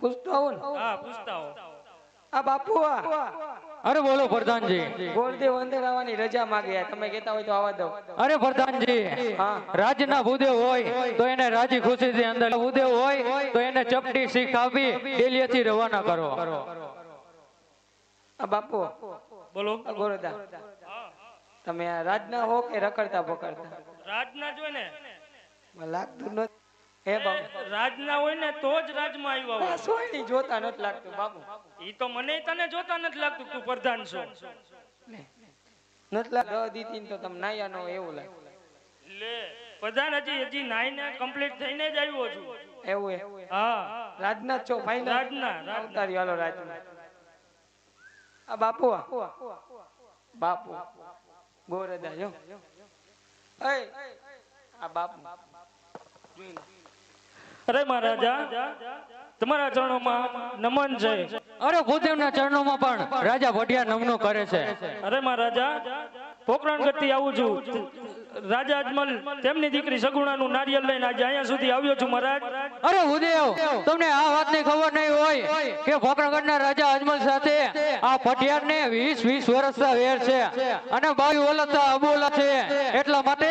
પૂછતો આવું ને. હા પૂછતા હો આ બાપુ અરે બોલો પ્રધાનજી. ગોળદેવ અંદર આવવાની રજા માંગ્યા તમે કેતા હોય તો આવા દો. અરે પ્રધાનજી હા. રાજના ભૂદેવ હોય તો એને રાજી ખુશીથી અંદર ભૂદેવ હોય તો એને ચપટી શીખ આપી ડેલીએથી રવાના કરો. આ બાપુ. બોલો. ગોરદા તમે આ રાજના હો કે રખડતા પકડતા રાજના જો ને. લાગતું નથી. હે બાપુ રાજના હોય ને તો જ રાજમાં આવ્યા હોય. સોયની જોતા નથી લાગતું બાપુ ઈ તો મને તને જોતા નથી લાગતું તું પ્રધાન છો. નથી દીધી તો તમે નાયા નો એવું લાગે. લે પ્રધાન હજી હજી નાઈને કમ્પ્લીટ થઈને જ આવ્યો છું. એવું હે હા. રાજના છો ફાઈનલ રાજના, રાજના. હાલો રાજના. આ બાપુ બાપુ. ગોરદા જો. એય આ બાપુ. જોઈ. અરે મહારાજા તમારા ચરણોમાં નમન છે. અરે ભૂદેવના ચરણોમાં પણ રાજા ભટિયા નમનો કરે છે. અરે મહારાજા પોકરણ કરતી આવું છું. રાજા અજમલ તેમની દીકરી સગુણાનું નારિયેળ લઈને આજે અહીંયા સુધી આવ્યો છું મહારાજ. અરે ભૂદેવ તમને આ વાતની ખબર નહીં હોય કે ભોકરગઢના રાજા અજમલ સાથે આ પટિયારને 20 20 વર્ષના વેર છે. અને બાવી ઓલતા અબોલા છે. એટલા માટે